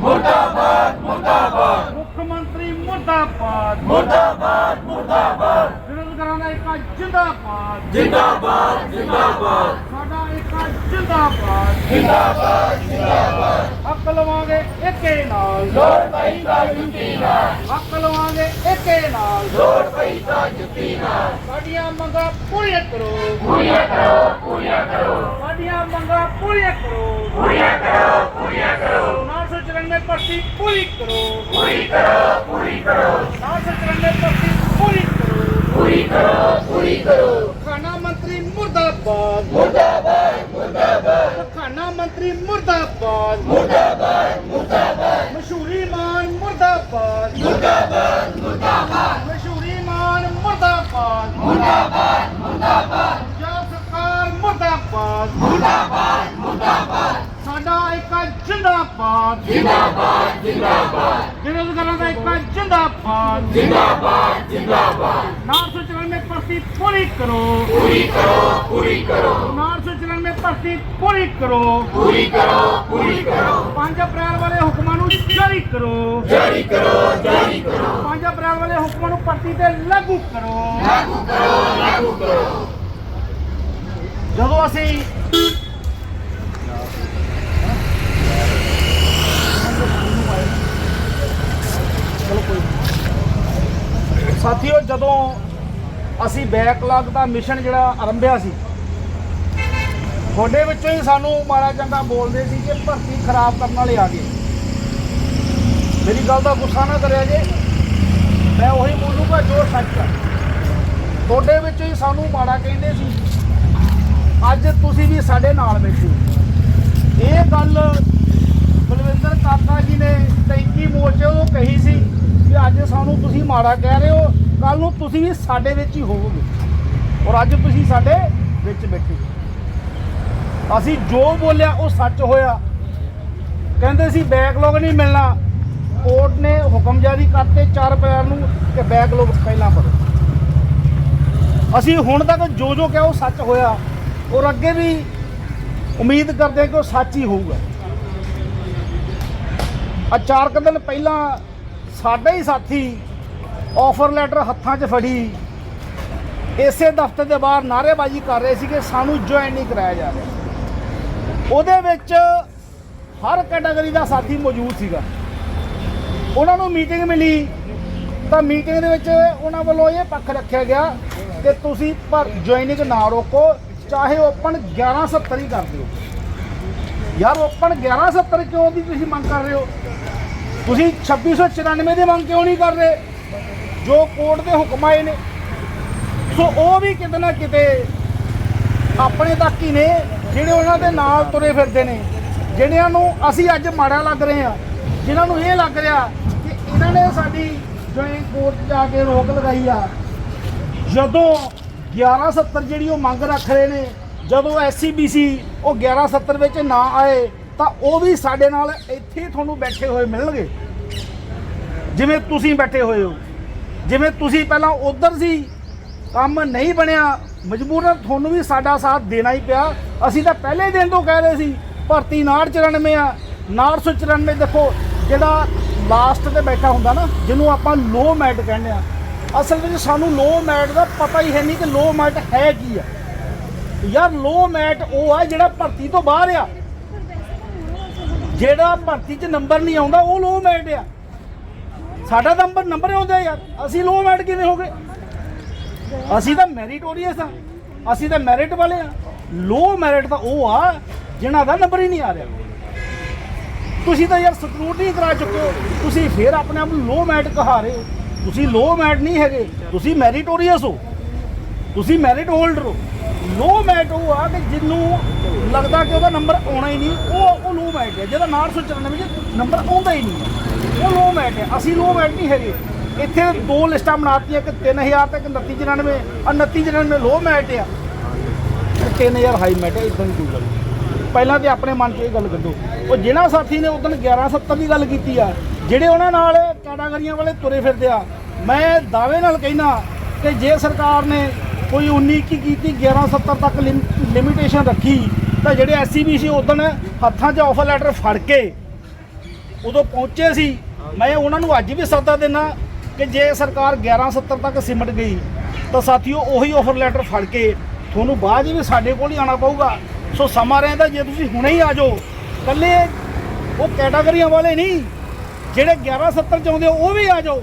ਮੁਰਦਾਬਾਦ ਮੁਰਦਾਬਾਦ। ਮੁੱਖ ਮੰਤਰੀ ਮੁਰਦਾਬਾਦ। ਮੁਰਦਾਬਾਦ ਮੁਰਦਾਬਾਦ। ਬੇਰੁਜ਼ਗਾਰਾਂ ਦਾ ਇੱਕ ਜਿੰਦਾਬਾਦ। ਜਿੰਦਾਬਾਦ ਜਿੰਦਾਬਾਦ। ਸਾਡਾ ਇੱਕ ਜਿੰਦਾਬਾਦ। ਜਿੰਦਾਬਾਦ ਜਿੰਦਾਬਾਦ। ਹੱਕ ਲਵਾਂਗੇ ਇੱਕੇ ਨਾਲ। ਲੋੜ ਪਈ ਤਾਂ ਜੁੱਤੀ ਨਾਲ। ਹੱਕ ਲਵਾਂਗੇ ਇੱਕੇ ਨਾਲ। ਲੋੜ ਪਈ ਤਾਂ ਜੁੱਤੀ ਨਾਲ। ਸਾਡੀਆਂ ਮੰਗਾਂ ਪੂਰੀਆਂ ਕਰੋ। ਪੂਰੀਆਂ ਕਰੋ ਪੂਰੀਆਂ ਕਰੋ। ਸਾਡੀਆਂ ਮੰਗਾਂ ਪੂਰੀਆਂ ਕਰੋ। ਪੂਰੀਆਂ ਕਰੋ ਪੂਰੀਆਂ ਕਰੋ। 994 ਭਰਤੀ ਪੂਰੀ ਕਰੋ। ਪੂਰੀ ਕਰੋ ਪੂਰੀ ਕਰੋ। 994 ਭਰਤੀ ਪੂਰੀ ਕਰੋ। ਪੂਰੀ ਕਰੋ ਪੂਰੀ ਕਰੋ। ਖਾਣਾ ਮੰਤਰੀ ਮੁਰਦਾਬਾਦ। ਮੁਰਦਾਬਾਦ ਮੁਰਦਾਬਾਦ। ਖਾਣਾ ਮੰਤਰੀ ਮੁਰਦਾਬਾਦ। ਮੁਰਦਾਬਾਦ ਮੁਰਦਾਬਾਦ। ਮਸ਼ਹੂਰੀ ਮਾਨ ਮੁਰਦਾਬਾਦ। ਮੁਰਦਾਬਾਦ ਮੁਰਦਾਬਾਦ। ਮਸ਼ਹੂਰੀ ਮਾਨ ਮੁਰਦਾਬਾਦ। ਮੁਰਦਾਬਾਦ ਮੁਰਦਾਬਾਦ। ਪੰਜਾਬ ਸਰਕਾਰ ਮੁਰਦਾਬਾਦ। ਮੁਰਦਾਬਾਦ ਸਾਡਾ ਇੱਕ ਜਿੰਦਾਬਾਦ। ਜਿੰਦਾਬਾਦ ਜਿੰਦਾਬਾਦ। ਬੇਰੁਜ਼ਗਾਰਾਂ ਦਾ ਇੱਕ ਜਿੰਦਾਬਾਦ। ਜਿੰਦਾਬਾਦ ਜਿੰਦਾਬਾਦ। 994 ਭਰਤੀ ਪੂਰੀ ਕਰੋ। ਪੂਰੀ ਕਰੋ ਪੂਰੀ ਕਰੋ। 994 ਭਰਤੀ ਪੂਰੀ ਕਰੋ। ਪੂਰੀ ਕਰੋ ਪੂਰੀ ਕਰੋ। 5 ਅਪ੍ਰੈਲ ਵਾਲੇ ਹੁਕਮਾਂ ਨੂੰ ਜਾਰੀ ਕਰੋ। ਜਾਰੀ ਕਰੋ ਜਾਰੀ ਕਰੋ। 5 ਅਪ੍ਰੈਲ ਵਾਲੇ ਹੁਕਮਾਂ ਨੂੰ ਭਰਤੀ ਤੇ ਲਾਗੂ ਕਰੋ। ਲਾਗੂ ਕਰੋ ਲਾਗੂ ਕਰੋ। ਜਦੋਂ ਅਸੀਂ ਸਾਥੀਓ, ਜਦੋਂ ਅਸੀਂ ਬੈਕਲੌਗ ਦਾ ਮਿਸ਼ਨ ਜਿਹੜਾ ਆਰੰਭਿਆ ਸੀ, ਤੁਹਾਡੇ ਵਿੱਚੋਂ ਹੀ ਸਾਨੂੰ ਮਾੜਾ ਚੰਗਾ ਬੋਲਦੇ ਸੀ ਕਿ ਭਰਤੀ ਖਰਾਬ ਕਰਨ ਵਾਲੇ ਆ ਗਏ। ਮੇਰੀ ਗੱਲ ਦਾ ਗੁੱਸਾ ਨਾ ਕਰਿਆ ਜੇ। ਮੈਂ ਉਹੀ ਬੋਲੂਗਾ ਜੋ ਸੱਚ ਹੈ ਤੁਹਾਡੇ ਵਿੱਚੋਂ ਹੀ ਸਾਨੂੰ ਮਾੜਾ ਕਹਿੰਦੇ ਸੀ। ਅੱਜ ਤੁਸੀਂ ਵੀ ਸਾਡੇ ਨਾਲ ਬੈਠੇ ਇਹ ਗੱਲ ਬਲਵਿੰਦਰ ਕਾਕਾ ਜੀ ਨੇ ਟੈਂਕੀ ਮੋਰਚੇ ਤੋਂ ਕਹੀ ਸੀ ਕਿ ਅੱਜ ਸਾਨੂੰ ਤੁਸੀਂ ਮਾੜਾ ਕਹਿ ਰਹੇ ਹੋ ਕੱਲ ਨੂੰ ਤੁਸੀਂ ਵੀ ਸਾਡੇ ਵਿੱਚ ਹੀ ਹੋਵੋਗੇ। ਔਰ ਅੱਜ ਤੁਸੀਂ ਸਾਡੇ ਵਿੱਚ ਬੈਠੇ ਅਸੀਂ ਜੋ ਬੋਲਿਆ ਉਹ ਸੱਚ ਹੋਇਆ। ਕਹਿੰਦੇ ਸੀ ਬੈਕਲੌਗ ਨਹੀਂ ਮਿਲਣਾ। ਕੋਰਟ ਨੇ ਹੁਕਮ ਜਾਰੀ ਕਰਤੇ 4 ਅਪ੍ਰੈਲ ਨੂੰ ਕਿ ਬੈਕਲੌਗ ਪਹਿਲਾਂ ਭਰੋ। ਅਸੀਂ ਹੁਣ ਤੱਕ ਜੋ ਜੋ ਕਿਹਾ ਉਹ ਸੱਚ ਹੋਇਆ। ਔਰ ਅੱਗੇ ਵੀ ਉਮੀਦ ਕਰਦੇ ਕਿ ਉਹ ਸੱਚ ਹੀ ਹੋਊਗਾ। ਆ ਚਾਰ ਕੁ ਦਿਨ ਪਹਿਲਾਂ ਸਾਡੇ ਹੀ ਸਾਥੀ ਆਫਰ ਲੈਟਰ ਹੱਥਾਂ 'ਚ ਫੜੀ। ਇਸੇ ਦਫ਼ਤਰ ਦੇ ਬਾਹਰ ਨਾਅਰੇਬਾਜ਼ੀ ਕਰ ਰਹੇ ਸੀ ਕਿ ਸਾਨੂੰ ਜੁਆਇਨ ਨਹੀਂ ਕਰਾਇਆ ਜਾ ਰਿਹਾ। ਉਹਦੇ ਵਿੱਚ ਹਰ ਕੈਟਾਗਰੀ ਦਾ ਸਾਥੀ ਮੌਜੂਦ ਸੀਗਾ। ਉਹਨਾਂ ਨੂੰ ਮੀਟਿੰਗ ਮਿਲੀ। ਤਾਂ ਮੀਟਿੰਗ ਦੇ ਵਿੱਚ ਉਹਨਾਂ ਵੱਲੋਂ ਇਹ ਪੱਖ ਰੱਖਿਆ ਗਿਆ ਕਿ ਤੁਸੀਂ ਪਰ ਜੁਆਇਨਿੰਗ ਨਾ ਰੋਕੋ, ਚਾਹੇ ਓਪਨ 1170 ਹੀ ਕਰ ਦਿਓ। ਯਾਰ ਓਪਨ 1170 ਕਿਉਂ ਦੀ ਤੁਸੀਂ ਮੰਗ ਕਰ ਰਹੇ ਹੋ? ਤੁਸੀਂ 2694 ਦੀ ਮੰਗ ਕਿਉਂ ਨਹੀਂ ਕਰ ਰਹੇ? ਜੋ ਕੋਰਟ ਦੇ ਹੁਕਮ ਆਏ ਨੇ। ਸੋ ਉਹ ਵੀ ਕਿਤੇ ਨਾ ਕਿਤੇ ਆਪਣੇ ਤੱਕ ਹੀ ਨੇ, ਜਿਹੜੇ ਉਹਨਾਂ ਦੇ ਨਾਲ ਤੁਰੇ ਫਿਰਦੇ ਨੇ। ਜਿਹੜਿਆਂ ਨੂੰ ਅਸੀਂ ਅੱਜ ਮਾੜਾ ਲੱਗ ਰਹੇ ਆ ਜਿਨ੍ਹਾਂ ਨੂੰ ਇਹ ਲੱਗ ਰਿਹਾ ਕਿ ਇਹਨਾਂ ਨੇ ਸਾਡੀ ਜੁਆਇਨ ਕੋਰਟ ਜਾ ਕੇ ਰੋਕ ਲਗਾਈ ਆ। ਜਦੋਂ 1170 ਜਿਹੜੀ ਉਹ ਮੰਗ ਰੱਖ ਰਹੇ ਨੇ, ਜਦੋਂ ਐਸਸੀਬੀਸੀ ਉਹ 1170 ਵਿੱਚ ਨਾ ਆਏ ਤਾਂ ਉਹ ਵੀ ਸਾਡੇ ਨਾਲ ਇੱਥੇ ਤੁਹਾਨੂੰ ਬੈਠੇ ਹੋਏ ਮਿਲਣਗੇ। ਜਿਵੇਂ ਤੁਸੀਂ ਬੈਠੇ ਹੋਏ ਹੋ। ਜਿਵੇਂ ਤੁਸੀਂ ਪਹਿਲਾਂ ਉਧਰ ਸੀ, ਕੰਮ ਨਹੀਂ ਬਣਿਆ, ਮਜਬੂਰਨ ਤੁਹਾਨੂੰ ਵੀ ਸਾਡਾ ਸਾਥ ਦੇਣਾ ਹੀ ਪਿਆ। ਅਸੀਂ ਤਾਂ ਪਹਿਲੇ ਦਿਨ ਤੋਂ ਕਹਿ ਰਹੇ ਸੀ, ਭਰਤੀ 994 ਆ 994 ਦੇਖੋ, ਜਿਹੜਾ ਲਾਸਟ ਤੇ ਬੈਠਾ ਹੁੰਦਾ ਨਾ, ਜਿਹਨੂੰ ਆਪਾਂ ਲੋ ਮੈਟ ਕਹਿੰਦੇ ਆ। ਅਸਲ ਵਿੱਚ ਸਾਨੂੰ ਲੋ ਮੈਟ ਦਾ ਪਤਾ ਹੀ ਹੈ ਨਹੀਂ ਕਿ ਲੋ ਮੈਟ ਹੈ ਕੀ ਆ। ਯਾਰ ਲੋ ਮੈਟ ਉਹ ਆ ਜਿਹੜਾ ਭਰਤੀ ਤੋਂ ਬਾਹਰ ਆ। ਜਿਹੜਾ ਭਰਤੀ 'ਚ ਨੰਬਰ ਨਹੀਂ ਆਉਂਦਾ, ਉਹ ਲੋ ਮੈਟ ਆ। ਸਾਡਾ ਤਾਂ ਨੰਬਰ ਨੰਬਰ ਆਉਂਦਾ ਯਾਰ। ਅਸੀਂ ਲੋ ਮੈਟ ਕਿਵੇਂ ਹੋ ਗਏ? ਅਸੀਂ ਤਾਂ ਮੈਰੀਟੋਰੀਅਸ ਆ। ਅਸੀਂ ਤਾਂ ਮੈਰਿਟ ਵਾਲੇ ਆ। ਲੋ ਮੈਰਿਟ ਤਾਂ ਉਹ ਆ, ਜਿਨ੍ਹਾਂ ਦਾ ਨੰਬਰ ਹੀ ਨਹੀਂ ਆ ਰਿਹਾ। ਤੁਸੀਂ ਤਾਂ ਯਾਰ ਸਕਰੂਟਨੀ ਕਰਾ ਚੁੱਕੇ ਹੋ। ਤੁਸੀਂ ਫੇਰ ਆਪਣੇ ਆਪ ਨੂੰ ਲੋ ਮੈਟ ਕਹਾ ਰਹੇ ਹੋ। ਤੁਸੀਂ ਲੋ ਮੈਟ ਨਹੀਂ ਹੈਗੇ। ਤੁਸੀਂ ਮੈਰੀਟੋਰੀਅਸ ਹੋ। ਤੁਸੀਂ ਮੈਰਿਟ ਹੋਲਡਰ ਹੋ। ਲੋ ਮੈਟ ਉਹ ਆ ਕਿ ਜਿਹਨੂੰ ਲੱਗਦਾ ਕਿ ਉਹਦਾ ਨੰਬਰ ਆਉਣਾ ਹੀ ਨਹੀਂ, ਉਹ ਉਹ ਲੋ ਮੈਟ ਹੈ। ਜਿਹਦਾ 994 ਵਿੱਚ ਨੰਬਰ ਆਉਂਦਾ ਹੀ ਨਹੀਂ ਹੈ। ਉਹ ਲੋ ਮੈਟ ਹੈ। ਅਸੀਂ ਲੋ ਮੈਟ ਨਹੀਂ ਹੈਗੇ। ਇੱਥੇ ਦੋ ਲਿਸਟਾਂ ਬਣਾਤੀਆਂ ਕਿ 3000 ਤੇ ਇੱਕ 2994 ਆ 2994 ਲੋ ਮੈਟ ਆ। ਤੇ 3000 ਹਾਈ ਮੈਟ ਹੈ ਇਦਾਂ ਦੀ ਕੋਈ ਗੱਲ ਪਹਿਲਾਂ ਤੇ ਆਪਣੇ ਮਨ 'ਚ ਇਹ ਗੱਲ ਕੱਢੋ। ਉਹ ਜਿਹੜਾ ਸਾਥੀ ਨੇ ਉਦੋਂ 1170 ਦੀ ਗੱਲ ਕੀਤੀ ਆ, ਜਿਹੜੇ ਉਹਨਾਂ ਨਾਲ ਕੈਟਾਗਰੀਆਂ ਵਾਲੇ ਤੁਰੇ ਫਿਰਦੇ ਆ, ਮੈਂ ਦਾਅਵੇ ਨਾਲ ਕਹਿਣਾ ਕਿ ਜੇ ਸਰਕਾਰ ਨੇ ਕੋਈ 19 ਕੀ ਕੀਤੀ 1170 ਤੱਕ ਲਿਮਿਟੇਸ਼ਨ ਰੱਖੀ। ਤਾਂ ਜਿਹੜੇ ਐਸਸੀਬੀਸੀ ਉਦੋਂ ਹੱਥਾਂ 'ਚ ਆਫਰ ਲੈਟਰ ਫੜ ਕੇ ਉਦੋਂ ਪਹੁੰਚੇ ਸੀ। ਮੈਂ ਉਹਨਾਂ ਨੂੰ ਅੱਜ ਵੀ ਸੱਦਾ ਦਿੰਦਾ ਕਿ ਜੇ ਸਰਕਾਰ 1170 ਤੱਕ ਸਿਮਟ ਗਈ, ਤਾਂ ਸਾਥੀਓ ਉਹੀ ਆਫਰ ਲੈਟਰ ਫੜ ਕੇ ਤੁਹਾਨੂੰ ਬਾਅਦ 'ਚ ਵੀ ਸਾਡੇ ਕੋਲ ਹੀ ਆਉਣਾ ਪਊਗਾ। ਸੋ ਸਮਾਂ ਰਹਿੰਦਾ, ਜੇ ਤੁਸੀਂ ਹੁਣੇ ਹੀ ਆ ਜਾਓ। ਕੱਲੇ ਉਹ ਕੈਟਾਗਰੀਆਂ ਵਾਲੇ ਨਹੀਂ, ਜਿਹੜੇ 1170 'ਚ ਆਉਂਦੇ ਉਹ ਵੀ ਆ ਜਾਓ।